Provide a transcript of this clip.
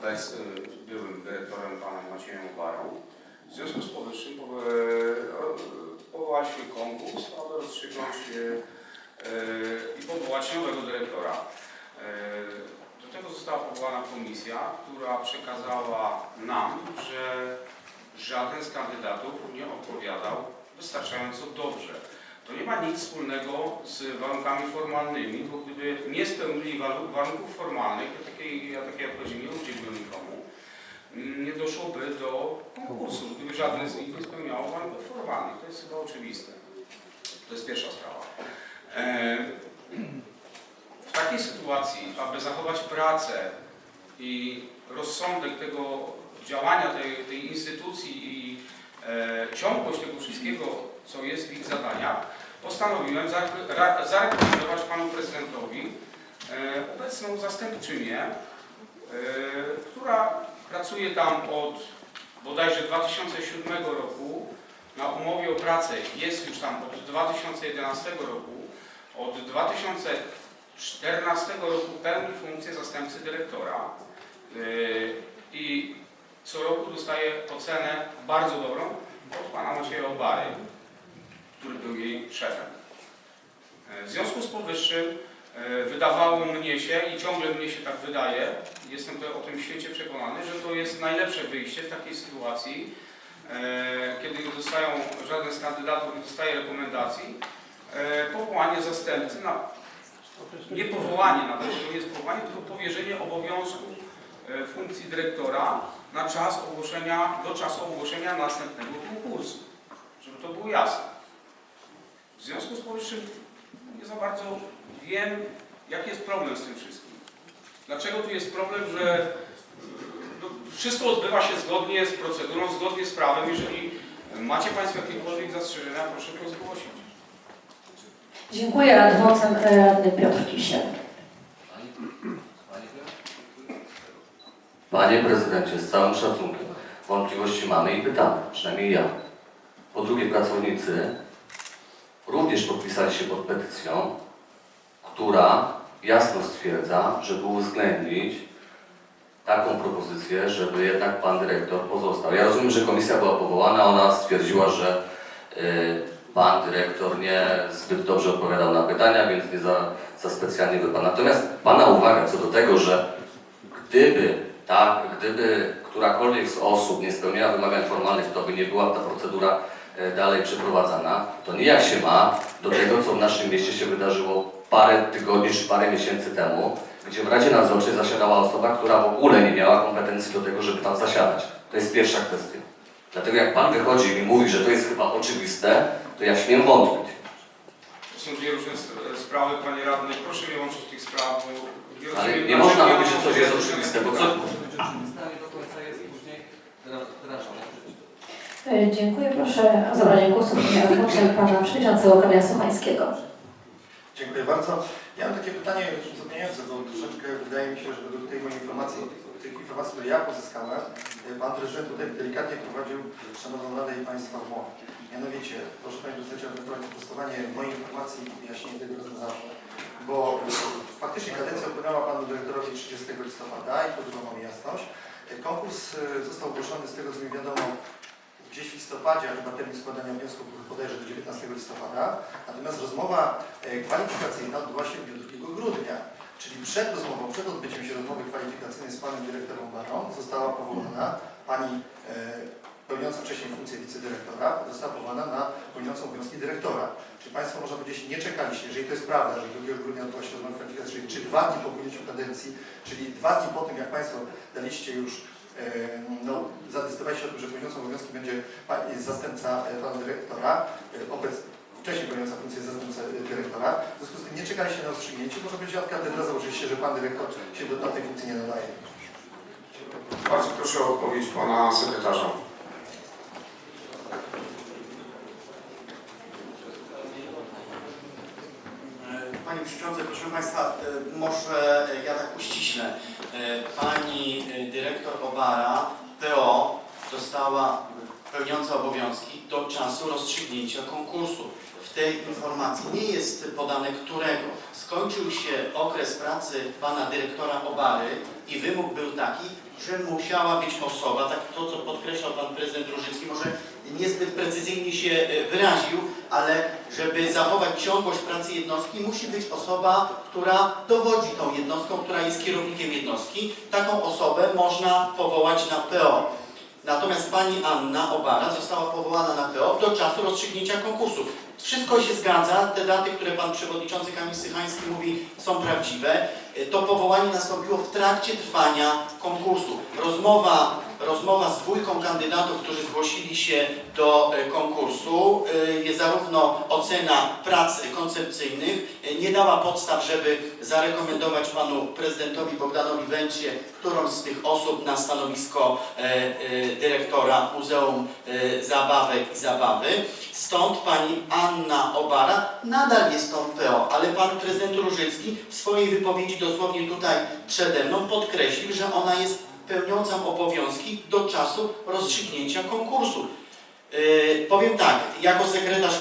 obecny byłym dyrektorem panem Maciejem Obarą. W związku z powyższym e, powołać się konkurs, aby rozstrzygnąć e, i powołać nowego dyrektora. E, Do tego została powołana komisja, która przekazała nam, że żaden z kandydatów nie odpowiadał wystarczająco dobrze. To nie ma nic wspólnego z warunkami formalnymi, bo gdyby nie spełnili waru- warunków formalnych, to takiej, ja takiej odpowiedzi nie udzieliłem nikomu, mm, nie doszłoby do konkursu, gdyby żaden z nich nie spełniał warunków formalnych. To jest chyba oczywiste. To jest pierwsza sprawa. E, W takiej sytuacji, aby zachować pracę i rozsądek tego działania tej, tej instytucji i e, ciągłość tego wszystkiego, co jest w ich zadaniach, postanowiłem zarekomendować panu prezydentowi e, obecną zastępczynię, e, która pracuje tam od bodajże 2007 roku na umowie o pracę, jest już tam od 2011 roku, od 2014 roku pełni funkcję zastępcy dyrektora Yy, i co roku dostaje ocenę bardzo dobrą od pana Macieja Obary, który był jej szefem. Yy, W związku z powyższym yy, wydawało mnie się i ciągle mnie się tak wydaje, jestem o tym świecie przekonany, że to jest najlepsze wyjście w takiej sytuacji, yy, kiedy nie dostają, żaden z kandydatów nie dostaje rekomendacji, powołanie zastępcy na nie powołanie nawet, to nie jest powołanie, tylko powierzenie obowiązku e, funkcji dyrektora na czas ogłoszenia, do czasu ogłoszenia następnego konkursu. Żeby to było jasne. W związku z powyższym nie za bardzo wiem, jaki jest problem z tym wszystkim. Dlaczego tu jest problem, że e, no, wszystko odbywa się zgodnie z procedurą, zgodnie z prawem. Jeżeli macie Państwo jakiekolwiek zastrzeżenia, proszę to zgłosić. Dziękuję. Radny Ocen, radny Piotr Kisiel. Panie prezydencie, z całym szacunkiem, wątpliwości mamy i pytamy, przynajmniej ja. Po drugie, pracownicy również podpisali się pod petycją, która jasno stwierdza, żeby uwzględnić taką propozycję, żeby jednak pan dyrektor pozostał. Ja rozumiem, że komisja była powołana, ona stwierdziła, że y, pan dyrektor nie zbyt dobrze odpowiadał na pytania, więc nie za, za specjalnie wypadł. Natomiast pana uwaga co do tego, że gdyby tak, gdyby którakolwiek z osób nie spełniała wymagań formalnych, to by nie była ta procedura dalej przeprowadzana, to nijak się ma do tego, co w naszym mieście się wydarzyło parę tygodni czy parę miesięcy temu, gdzie w Radzie Nadzorczej zasiadała osoba, która w ogóle nie miała kompetencji do tego, żeby tam zasiadać. To jest pierwsza kwestia. Dlatego jak Pan wychodzi i mówi, że to jest chyba oczywiste, to ja śmiem wątpić. To są dwie różne sprawy, panie radny. Proszę nie łączyć tych spraw, bo nie Ale nie można mówić, że coś jest oczywiste, te bo co, pytania. Zdanie do końca jest później wdrażane. E, Dziękuję. Proszę o zabranie głosu pana przewodniczącego Kamila Sochańskiego. Dziękuję bardzo. Ja mam takie pytanie uzupełniające, bo troszeczkę wydaje mi się, że według tej mojej informacji, tych informacji, które ja pozyskałem, y, pan prezydent tutaj delikatnie prowadził Szanowną Radę i Państwa w błąd. Mianowicie, proszę Panie Prezydencie, o ewentualnie sprostowanie mojej informacji i wyjaśnienie tego rozwiązania. Bo faktycznie kadencja upłynęła Panu Dyrektorowi 30 listopada i drugą mamy jasność. Y, Konkurs został ogłoszony z tego, co mi wiadomo, gdzieś w listopadzie, a chyba termin składania był bodajże do 19 listopada. Natomiast rozmowa e, kwalifikacyjna odbyła się w dniu 2 grudnia. Czyli przed rozmową, przed odbyciem się rozmowy kwalifikacyjnej z panem dyrektorem Barą została powołana pani e, pełniąca wcześniej funkcję wicedyrektora, została powołana na pełniącą obowiązki dyrektora. Czy Państwo można powiedzieć, nie czekaliście, jeżeli to jest prawda, że 2 grudnia odbyła się rozmowa kwalifikacyjna, czy dwa dni po upłynięciu kadencji, czyli dwa dni po tym, jak Państwo daliście już e, no, zadecydowaliście o tym, że pełniącą obowiązki będzie zastępca e, pana dyrektora, e, obecny wcześniej pełniąca funkcję zastępcy dyrektora. W związku z tym nie czekaliście na rozstrzygnięcie, może być od katedra założyliście, że pan dyrektor się do, do tej funkcji nie nadaje. Bardzo proszę o odpowiedź pana sekretarza. Panie Przewodniczący, proszę Państwa, e, może ja tak uściślę. E, Pani e, dyrektor Obara, PO, dostała pełniąca obowiązki do czasu rozstrzygnięcia konkursu. W tej informacji nie jest podane którego. Skończył się okres pracy pana dyrektora Obary i wymóg był taki, że musiała być osoba, tak to co podkreślał pan prezydent Różycki, może niezbyt precyzyjnie się e, wyraził, ale żeby zachować ciągłość pracy jednostki, musi być osoba, która dowodzi tą jednostką, która jest kierownikiem jednostki. Taką osobę można powołać na PO. Natomiast pani Anna Obara została powołana na PO do czasu rozstrzygnięcia konkursu. Wszystko się zgadza, te daty, które pan przewodniczący Kamil Sychański mówi są prawdziwe. To powołanie nastąpiło w trakcie trwania konkursu. Rozmowa, rozmowa z dwójką kandydatów, którzy zgłosili się do e, konkursu, e, jest zarówno ocena prac koncepcyjnych, e, nie dała podstaw, żeby zarekomendować panu prezydentowi Bogdanowi Węcie którąś z tych osób na stanowisko dyrektora Muzeum Zabawek i Zabawy. Stąd pani Anna Obara nadal jest tą PO, ale pan prezydent Różycki w swojej wypowiedzi dosłownie tutaj przede mną podkreślił, że ona jest pełniącą obowiązki do czasu rozstrzygnięcia konkursu. Yy, powiem tak, jako sekretarz